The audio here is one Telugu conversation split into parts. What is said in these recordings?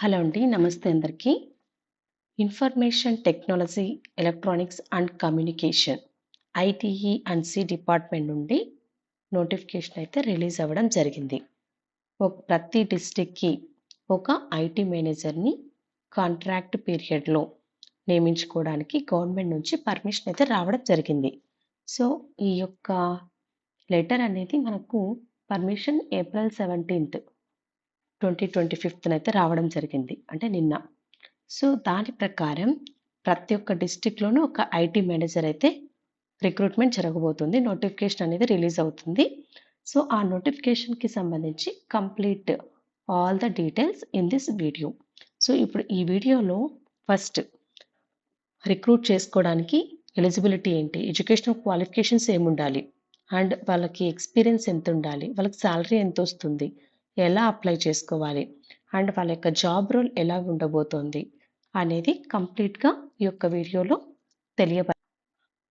హలో అండి. నమస్తే అందరికీ. Information technology, electronics and communication ITE and C department నుండి నోటిఫికేషన్ అయితే రిలీజ్ అవ్వడం జరిగింది. ఒక ప్రతి డిస్టిక్కి ఒక ఐటీ మేనేజర్‌ని కాంట్రాక్ట్ పీరియడ్‌లో నియమించుకోవడానికి గవర్నమెంట్ నుంచి పర్మిషన్ అయితే రావడం జరిగింది. సో, ఈ యొక్క లెటర్ అనేది మనకు పర్మిషన్ ఏప్రిల్ సెవెంటీన్త్ 17థ్ 2025 అయితే రావడం జరిగింది. అంటే నిన్న. సో, దాని ప్రకారం ప్రతి ఒక్క డిస్టిక్లోనూ ఒక ఐటీ మేనేజర్ అయితే రిక్రూట్‌మెంట్ జరగబోతుంది. నోటిఫికేషన్ అనేది రిలీజ్ అవుతుంది. సో, ఆ నోటిఫికేషన్‌కి సంబంధించి complete all the details in this video. So, ఇప్పుడు ఈ వీడియోలో ఫస్ట్ రిక్రూట్ చేసుకోవడానికి ఎలిజిబిలిటీ ఏంటి? ఎడ్యుకేషనల్ క్వాలిఫికేషన్స్ ఏముండాలి? అండ్ వాళ్ళకి ఎక్స్‌పీరియన్స్ ఎంత ఉండాలి వాళ్ళకి శాలరీ ఎంత వస్తుంది ఎలా అప్లై చేసుకోవాలి? అండ్ వాళ్ళ యొక్క జాబ్ రోల్ ఎలా ఉండబోతోంది? అనేది కంప్లీట్‌గా ఈ యొక్క వీడియోలో తెలియబ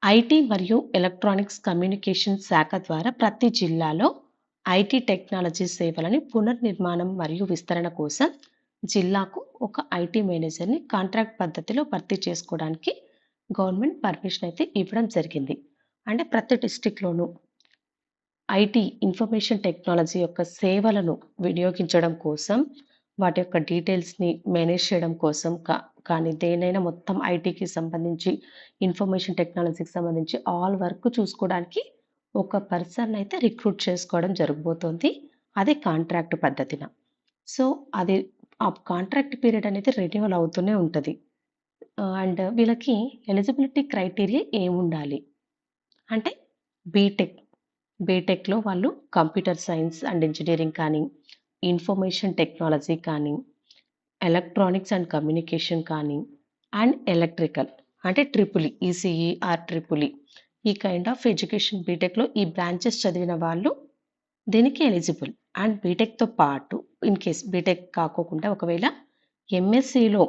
ఐటీ మరియు ఎలక్ట్రానిక్స్ కమ్యూనికేషన్ శాఖ ద్వారా ప్రతి జిల్లాలో ఐటీ టెక్నాలజీ సేవలని పునర్నిర్మాణం మరియు విస్తరణ కోసం జిల్లాకు ఒక ఐటీ మేనేజర్‌ని కాంట్రాక్ట్ పద్ధతిలో భర్తీ చేసుకోవడానికి గవర్నమెంట్ పర్మిషన్ అయితే ఇవ్వడం జరిగింది. అంటే ప్రతి డిస్టిక్లోనూ ఐటీ ఇన్ఫర్మేషన్ టెక్నాలజీ యొక్క సేవలను వినియోగించడం కోసం, వాటి యొక్క డీటెయిల్స్‌ని మేనేజ్ చేయడం కోసం కా కానీ దేనైనా మొత్తం ఐటీకి సంబంధించి, ఇన్ఫర్మేషన్ టెక్నాలజీకి సంబంధించి ఆల్ వర్క్ చూసుకోవడానికి ఒక పర్సన్ అయితే రిక్రూట్ చేసుకోవడం జరగబోతోంది. అది కాంట్రాక్ట్ పద్ధతిన. సో, అది ఆ కాంట్రాక్ట్ పీరియడ్ అనేది రెన్యువల్ అవుతూనే ఉంటుంది అండ్ వీళ్ళకి ఎలిజిబిలిటీ క్రైటీరియా ఏముండాలి? అంటే బీటెక్. బీటెక్‌లో వాళ్ళు కంప్యూటర్ సైన్స్ అండ్ ఇంజనీరింగ్ కానీ, ఇన్ఫర్మేషన్ టెక్నాలజీ కానీ, ఎలక్ట్రానిక్స్ అండ్ కమ్యూనికేషన్ కానీ, అండ్ ఎలక్ట్రికల్ అంటే ట్రిపులి ఈసీఈ ఆర్ ట్రిపులి ఈ. కైండ్ ఆఫ్ ఎడ్యుకేషన్ బీటెక్‌లో ఈ బ్రాంచెస్ చదివిన వాళ్ళు దీనికి ఎలిజిబుల్. అండ్ బీటెక్‌తో పాటు ఇన్ కేస్ బీటెక్ కాకోకుండా ఒకవేళ ఎంఎస్సీలో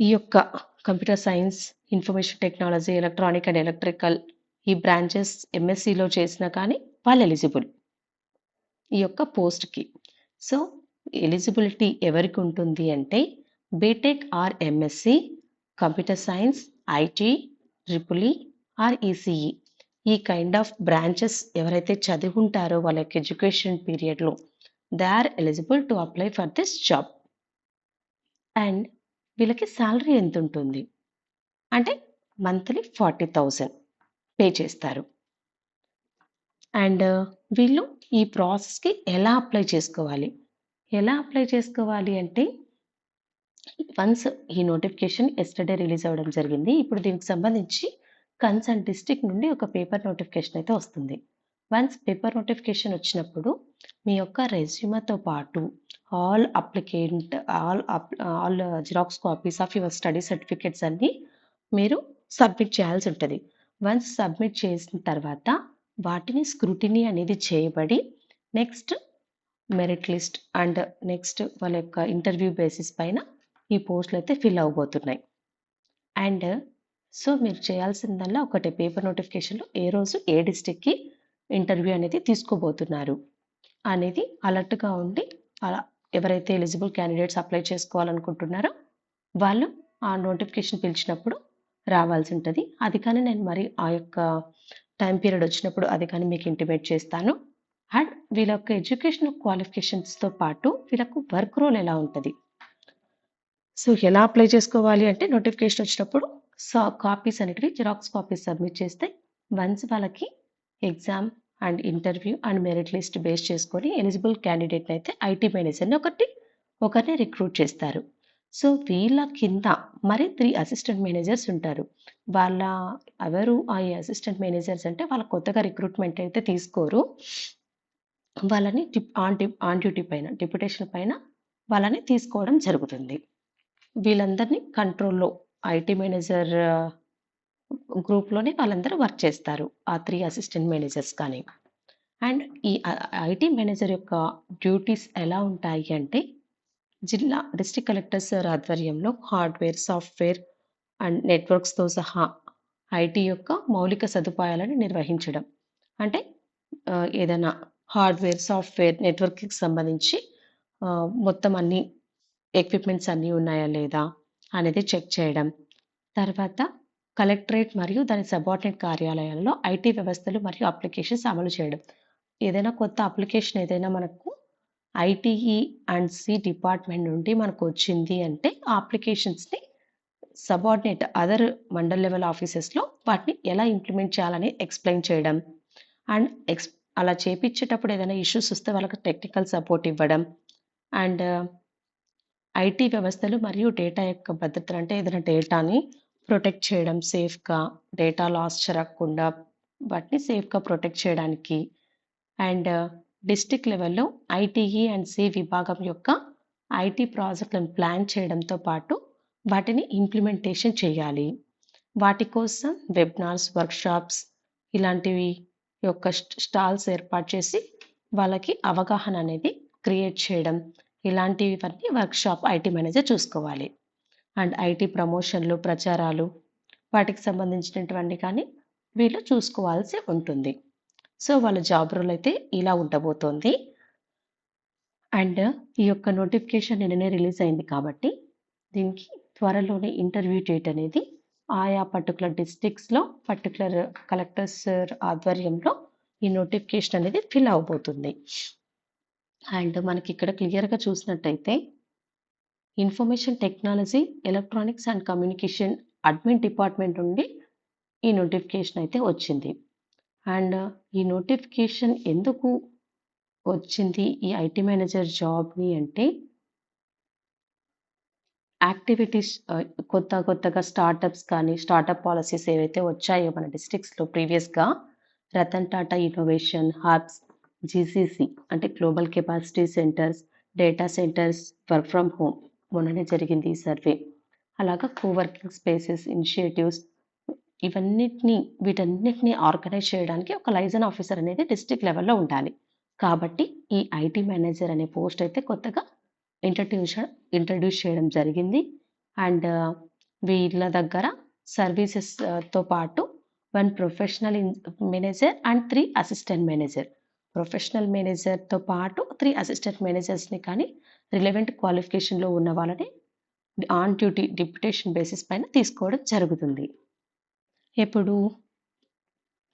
ఈ యొక్క computer science, information technology, electronic and electrical ఈ బ్రాంచెస్ ఎంఎస్సీలో చేసినా కానీ వాళ్ళు ఎలిజిబుల్. ఈ యొక్క పోస్ట్‌కి. సో, ఎలిజిబిలిటీ ఎవరికి ఉంటుంది అంటే BTech or MSc, computer science, IT, triple or ECE. ఈ కైండ్ ఆఫ్ బ్రాంచెస్ ఎవరైతే చదువుకుంటారో వాళ్ళ యొక్క ఎడ్యుకేషన్ పీరియడ్‌లో they are eligible to apply for this job. And వీళ్ళకి శాలరీ ఎంత ఉంటుంది అంటే మంత్లీ 40,000 పే చేస్తారు. అండ్ వీళ్ళు ఈ ప్రాసెస్‌కి ఎలా అప్లై చేసుకోవాలి? ఎలా అప్లై చేసుకోవాలి అంటే వన్స్ ఈ నోటిఫికేషన్ ఎస్టర్డే రిలీజ్ అవ్వడం జరిగింది. ఇప్పుడు దీనికి సంబంధించి కన్సర్న్ డిస్టిక్ నుండి ఒక పేపర్ నోటిఫికేషన్ అయితే వస్తుంది. వన్స్ పేపర్ నోటిఫికేషన్ వచ్చినప్పుడు మీ యొక్క రెజ్యూమ్‌తో పాటు all applicant all up all xerox copies of your study certificates అన్నీ మీరు సబ్మిట్ చేయాల్సి ఉంటుంది వన్స్ సబ్మిట్ చేసిన తర్వాత వాటిని స్క్రూటినీ అనేది చేయబడి next merit list and next వాళ్ళ యొక్క ఇంటర్వ్యూ బేసిస్ పైన ఈ పోస్టులు అయితే ఫిల్ అవ్వబోతున్నాయి. అండ్ సో, మీరు చేయాల్సిందల్లా ఒకటే పేపర్ నోటిఫికేషన్‌లో ఏ రోజు ఏ డిస్టిక్కి ఇంటర్వ్యూ అనేది తీసుకోబోతున్నారు అనేది అలర్ట్‌గా ఉండి అలా ఎవరైతే ఎలిజిబుల్ క్యాండిడేట్స్ అప్లై చేసుకోవాలనుకుంటున్నారో వాళ్ళు ఆ నోటిఫికేషన్ పిలిచినప్పుడు రావాల్సి ఉంటుంది అది కానీ నేను మరి ఆ యొక్క టైం పీరియడ్ వచ్చినప్పుడు అది కానీ మీకు ఇంటిమేట్ చేస్తాను. అండ్ వీళ్ళ యొక్క ఎడ్యుకేషనల్ క్వాలిఫికేషన్స్‌తో పాటు వీళ్ళకు వర్క్ రోల్ ఎలా ఉంటుంది సో, ఎలా అప్లై చేసుకోవాలి అంటే నోటిఫికేషన్ వచ్చినప్పుడు సా కాపీస్ అనేటివి జిరాక్స్ కాపీస్ సబ్మిట్ చేస్తే వన్స్ వాళ్ళకి exam and interview and merit list base చేసుకొని ఎలిజిబుల్ క్యాండిడేట్‌ని అయితే ఐటీ మేనేజర్‌ని ఒకటి ఒకరిని రిక్రూట్ చేస్తారు. సో, వీళ్ళ కింద మరి త్రీ అసిస్టెంట్ మేనేజర్స్ ఉంటారు. వాళ్ళ ఎవరు ఆ అసిస్టెంట్ మేనేజర్స్ అంటే వాళ్ళ కొత్తగా రిక్రూట్‌మెంట్ అయితే తీసుకోరు. వాళ్ళని dip on dip on duty పైన డిప్యుటేషన్ పైన వాళ్ళని తీసుకోవడం జరుగుతుంది. వీళ్ళందరినీ కంట్రోల్‌లో ఐటీ మేనేజర్ గ్రూప్‌లోనే వాళ్ళందరూ వర్క్ చేస్తారు. ఆ త్రీ అసిస్టెంట్ మేనేజర్స్ కానీ. అండ్ ఈ ఐటీ మేనేజర్ యొక్క డ్యూటీస్ ఎలా ఉంటాయి అంటే జిల్లా డిస్ట్రిక్ట్ కలెక్టర్ సార్ ఆధ్వర్యంలో హార్డ్‌వేర్, సాఫ్ట్‌వేర్ అండ్ నెట్వర్క్స్‌తో సహా ఐటీ యొక్క మౌలిక సదుపాయాలను నిర్వహించడం. అంటే ఏదైనా హార్డ్‌వేర్, సాఫ్ట్‌వేర్, నెట్వర్క్‌కి సంబంధించి మొత్తం అన్ని ఎక్విప్మెంట్స్ అన్నీ ఉన్నాయా లేదా అనేది చెక్ చేయడం తర్వాత కలెక్టరేట్ మరియు దాని సబార్డినేట్ కార్యాలయాల్లో ఐటీ వ్యవస్థలు మరియు అప్లికేషన్స్ అమలు చేయడం ఏదైనా కొత్త అప్లికేషన్ ఏదైనా మనకు ఐటీఈ అండ్ సి డిపార్ట్మెంట్ నుండి మనకు వచ్చింది అంటే అప్లికేషన్స్ని సబార్డినేట్ అదర్ మండల్ లెవెల్ ఆఫీసెస్లో వాటిని ఎలా ఇంప్లిమెంట్ చేయాలని ఎక్స్ప్లెయిన్ చేయడం. అండ్ ఎక్స్ అలా చేపించేటప్పుడు ఏదైనా ఇష్యూస్ వస్తే వాళ్ళకి టెక్నికల్ సపోర్ట్ ఇవ్వడం. అండ్ ఐటీ వ్యవస్థలు మరియు డేటా యొక్క భద్రత అంటే ఏదైనా డేటాని ప్రొటెక్ట్ చేయడం సేఫ్గా డేటా లాస్ జరగకుండా వాటిని సేఫ్గా ప్రొటెక్ట్ చేయడానికి. అండ్ డిస్టిక్ లెవెల్లో ఐటీఈ అండ్ సి విభాగం యొక్క ఐటీ ప్రాజెక్టులను ప్లాన్ చేయడంతో పాటు వాటిని ఇంప్లిమెంటేషన్ చేయాలి. వాటి కోసం వెబినార్స్ వర్క్షాప్స్ ఇలాంటివి యొక్క స్టాల్స్ ఏర్పాటు చేసి వాళ్ళకి అవగాహన అనేది క్రియేట్ చేయడం ఇలాంటివన్నీ వర్క్షాప్ ఐటీ మేనేజర్ చూసుకోవాలి. అండ్ ఐటీ ప్రమోషన్లు ప్రచారాలు వాటికి సంబంధించినటువంటి కానీ వీళ్ళు చూసుకోవాల్సి ఉంటుంది. సో వాళ్ళ జాబ్ రోల్ అయితే ఇలా ఉండబోతోంది. అండ్ ఈ యొక్క నోటిఫికేషన్ నిన్ననే రిలీజ్ అయింది కాబట్టి దీనికి త్వరలోనే ఇంటర్వ్యూ డేట్ అనేది ఆయా పర్టికులర్ డిస్ట్రిక్ట్స్లో పర్టికులర్ కలెక్టర్స్ ఆధ్వర్యంలో ఈ నోటిఫికేషన్ అనేది ఫిల్ అవబోతుంది. అండ్ మనకి ఇక్కడ క్లియర్గా చూసినట్టయితే information technology electronics and communication admin department నుండి ఈ నోటిఫికేషన్ అయితే వచ్చింది. అండ్ ఈ నోటిఫికేషన్ ఎందుకు వచ్చింది? ఈ ఐటీ మేనేజర్ జాబ్ని అంటే యాక్టివిటీస్ కొత్త కొత్తగా స్టార్టప్స్ కానీ స్టార్టప్ పాలసీస్ ఏవైతే వచ్చాయో మన డిస్ట్రిక్ట్స్లో ప్రీవియస్గా Ratan Tata innovation hubs GCC అంటే global capacity centres data centres work from home మొన్ననే జరిగింది ఈ సర్వే. అలాగా కోవర్కింగ్ స్పేసెస్ ఇనిషియేటివ్స్ ఇవన్నిటిని వీటన్నిటిని ఆర్గనైజ్ చేయడానికి ఒక లైజన్ ఆఫీసర్ అనేది డిస్ట్రిక్ట్ లెవెల్లో ఉండాలి. కాబట్టి ఈ ఐటీ మేనేజర్ అనే పోస్ట్ అయితే కొత్తగా ఇంట్రడ్యూస్ ఇంట్రడ్యూస్ చేయడం జరిగింది. అండ్ వీళ్ళ దగ్గర సర్వీసెస్తో పాటు one professional manager and three assistant manager. Professional మేనేజర్తో పాటు త్రీ అసిస్టెంట్ మేనేజర్స్ని కానీ రిలవెంట్ క్వాలిఫికేషన్లో ఉన్న వాళ్ళని ఆన్ డ్యూటీ డిప్యుటేషన్ బేసిస్ పైన తీసుకోవడం జరుగుతుంది. ఇప్పుడు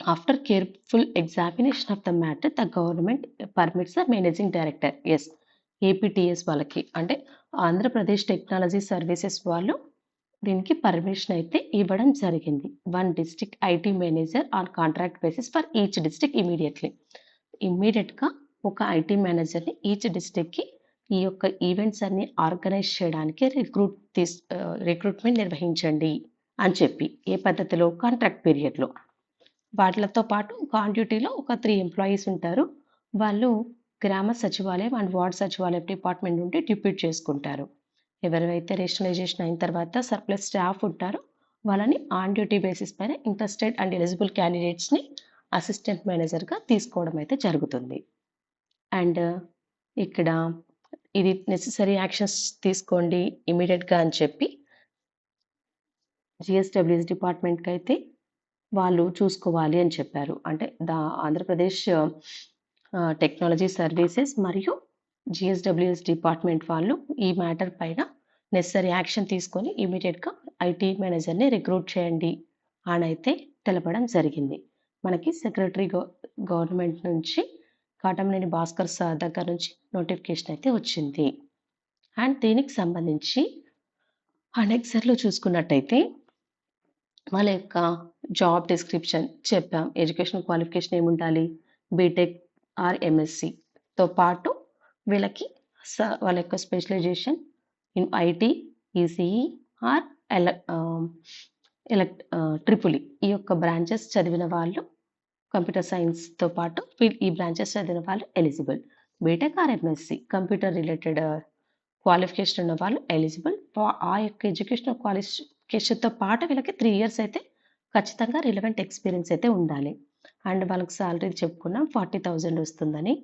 after careful examination of the matter the government permits the managing director S APTS వాళ్ళకి. అంటే ఆంధ్రప్రదేశ్ టెక్నాలజీ సర్వీసెస్ వాళ్ళు దీనికి పర్మిషన్ అయితే ఇవ్వడం జరిగింది. One district IT manager on contract basis for each district immediately ఇమ్మీడియట్గా ఒక ఐటీ మేనేజర్ని ఈచ్ డిస్టిక్కి ఈ యొక్క ఈవెంట్స్ అన్ని ఆర్గనైజ్ చేయడానికి రిక్రూట్ తీస్ uh, రిక్రూట్మెంట్ నిర్వహించండి. అని చెప్పి ఏ పద్ధతిలో? కాంట్రాక్ట్ పీరియడ్లో వాటితో పాటు ఆన్ డ్యూటీలో ఒక త్రీ ఎంప్లాయీస్ ఉంటారు. వాళ్ళు గ్రామ సచివాలయం అండ్ వార్డ్ సచివాలయం డిపార్ట్మెంట్ నుండి డిప్యూట్ చేసుకుంటారు. ఎవరైతే రేషనలైజేషన్ అయిన తర్వాత సర్ప్లస్ స్టాఫ్ ఉంటారో వాళ్ళని ఆన్ డ్యూటీ బేసిస్ పైన ఇంట్రెస్టెడ్ అండ్ ఎలిజిబుల్ క్యాండిడేట్స్ని అసిస్టెంట్ మేనేజర్గా తీసుకోవడం అయితే జరుగుతుంది. అండ్ ఇక్కడ ఇది నెససరీ యాక్షన్స్ తీసుకోండి ఇమీడియట్గా అని చెప్పి జిఎస్డబ్ల్యూఎస్ డిపార్ట్మెంట్కి అయితే వాళ్ళు చూసుకోవాలి అని చెప్పారు. అంటే దా ఆంధ్రప్రదేశ్ టెక్నాలజీ సర్వీసెస్ మరియు జిఎస్డబ్ల్యూఎస్ డిపార్ట్మెంట్ వాళ్ళు ఈ మ్యాటర్ పైన నెసరీ యాక్షన్ తీసుకొని ఇమీడియట్గా ఐటీ మేనేజర్ని రిక్రూట్ చేయండి అని అయితే తెలపడం జరిగింది. మనకి సెక్రటరీ గవ గవర్నమెంట్ నుంచి కాటమనేని భాస్కర్ సార్ దగ్గర నుంచి నోటిఫికేషన్ అయితే వచ్చింది. అండ్ దీనికి సంబంధించి అనెక్సర్లో చూసుకున్నట్టయితే వాళ్ళ యొక్క జాబ్ డిస్క్రిప్షన్ చెప్పాం. ఎడ్యుకేషన్ క్వాలిఫికేషన్ ఏముండాలి? బీటెక్ ఆర్ ఎంఎస్సితో పాటు వీళ్ళకి స వాళ్ళ యొక్క specialisation in IT ECE or ఎల ఎలక్ట్ ట్రిపుల్ ఈ యొక్క బ్రాంచెస్ చదివిన వాళ్ళు కంప్యూటర్ సైన్స్తో పాటు ఈ బ్రాంచెస్ చదివిన వాళ్ళు eligible BTech or MSc computer related qualification ఉన్న వాళ్ళు ఎలిజిబుల్ ఆ యొక్క ఎడ్యుకేషన్ క్వాలిఫికేషన్తో పాటు వీళ్ళకి త్రీ ఇయర్స్ అయితే ఖచ్చితంగా రిలవెంట్ ఎక్స్పీరియన్స్ అయితే ఉండాలి. అండ్ వాళ్ళకి సాలరీ చెప్పుకున్నాం ఫార్టీ థౌజండ్ వస్తుందని.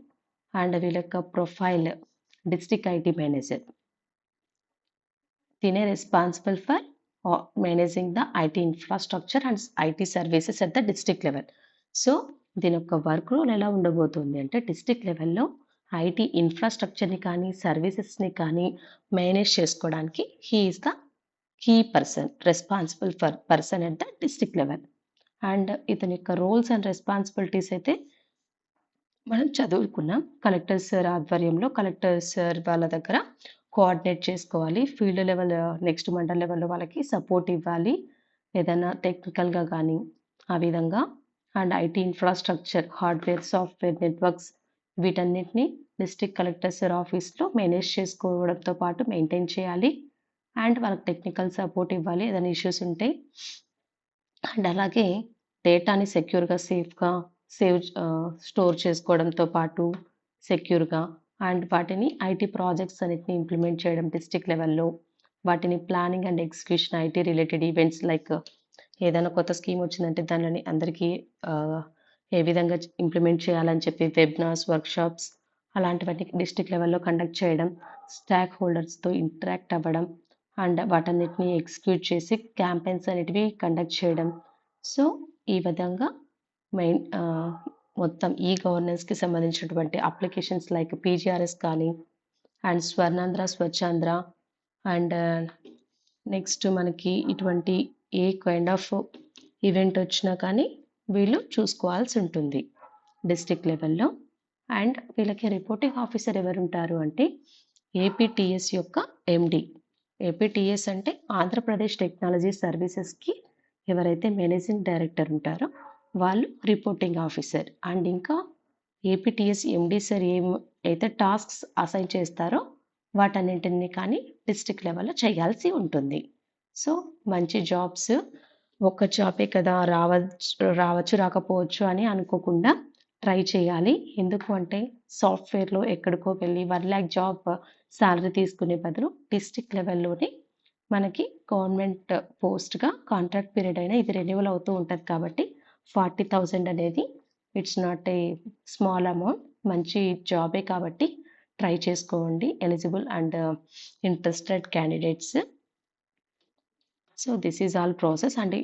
అండ్ వీళ్ళ యొక్క ప్రొఫైల్ డిస్ట్రిక్ట్ ఐటీ మేనేజర్ తినే responsible for managing the IT infrastructure and IT services at the district level so దీని యొక్క వర్క్ రోల్ ఎలా ఉండబోతుంది అంటే డిస్ట్రిక్ట్ లెవెల్లో ఐటీ ఇన్ఫ్రాస్ట్రక్చర్ని కానీ సర్వీసెస్ని కానీ మేనేజ్ చేసుకోవడానికి he is the key person responsible for person at the district level and ఇతని యొక్క రోల్స్ అండ్ రెస్పాన్సిబిలిటీస్ అయితే మనం చదువుకున్నాం. కలెక్టర్ సార్ ఆధ్వర్యంలో కలెక్టర్ సార్ వాళ్ళ దగ్గర కోఆర్డినేట్ చేసుకోవాలి. ఫీల్డ్ లెవెల్ నెక్స్ట్ మండల్ లెవెల్లో వాళ్ళకి సపోర్ట్ ఇవ్వాలి. ఏదైనా టెక్నికల్గా కానీ ఆ విధంగా. And IT infrastructure hardware software networks వీటన్నిటిని డిస్ట్రిక్ట్ కలెక్టర్ సార్ ఆఫీస్లో మేనేజ్ చేసుకోవడంతో పాటు మెయింటైన్ చేయాలి. అండ్ వాళ్ళకి టెక్నికల్ సపోర్ట్ ఇవ్వాలి ఏదైనా ఇష్యూస్ ఉంటే. అండ్ అలాగే డేటాని సెక్యూర్గా సేఫ్గా సేవ్ స్టోర్ చేసుకోవడంతో పాటు సెక్యూర్గా అండ్ వాటిని ఐటీ ప్రాజెక్ట్స్ అన్నిటిని ఇంప్లిమెంట్ చేయడం డిస్టిక్ లెవెల్లో. వాటిని planning and execution IT related events like ఏదైనా కొత్త స్కీమ్ వచ్చిందంటే దానిని అందరికీ ఏ విధంగా ఇంప్లిమెంట్ చేయాలని చెప్పి వెబినార్స్ వర్క్షాప్స్ అలాంటివన్నీ డిస్టిక్ లెవెల్లో కండక్ట్ చేయడం స్టాక్ హోల్డర్స్తో ఇంటరాక్ట్ అవ్వడం అండ్ వాటన్నిటిని ఎగ్జిక్యూట్ చేసి క్యాంపెయిన్స్ అనేటివి కండక్ట్ చేయడం. సో ఈ విధంగా మెయిన్ మొత్తం ఈ గవర్నెన్స్కి సంబంధించినటువంటి అప్లికేషన్స్ లైక్ పీజీఆర్ఎస్ కానీ and Swarnandhra Swachhandhra and next మనకి ఇటువంటి ఏ కైండ్ ఆఫ్ ఈవెంట్ వచ్చినా కానీ వీళ్ళు చూసుకోవాల్సి ఉంటుంది డిస్ట్రిక్ట్ లెవెల్లో. అండ్ వీళ్ళకి రిపోర్టింగ్ ఆఫీసర్ ఎవరు ఉంటారు అంటే ఏపీటీఎస్ యొక్క ఎండి. ఏపీటీఎస్ అంటే ఆంధ్రప్రదేశ్ టెక్నాలజీ సర్వీసెస్కి ఎవరైతే మేనేజింగ్ డైరెక్టర్ ఉంటారో వాళ్ళు రిపోర్టింగ్ ఆఫీసర్. అండ్ ఇంకా ఏపీటీఎస్ ఎండీ సార్ ఏం అయితే టాస్క్స్ అసైన్ చేస్తారో వాటన్నింటిని కానీ డిస్ట్రిక్ట్ లెవెల్లో చేయాల్సి ఉంటుంది. సో మంచి జాబ్స్ ఒక్క జాబే కదా రావచ్చు రావచ్చు రాకపోవచ్చు అని అనుకోకుండా ట్రై చేయాలి. ఎందుకు అంటే సాఫ్ట్వేర్లో ఎక్కడికో వెళ్ళి వన్ ల్యాక్ జాబ్ శాలరీ తీసుకునే బదులు డిస్టిక్ లెవెల్లోనే మనకి గవర్నమెంట్ పోస్ట్గా కాంట్రాక్ట్ పీరియడ్ అయినా ఇది రెన్యువల్ అవుతూ ఉంటుంది కాబట్టి ఫార్టీ థౌజండ్ అనేది it's not a small amount. మంచి జాబే కాబట్టి ట్రై చేసుకోండి. Eligible and interested candidates. So this is all process and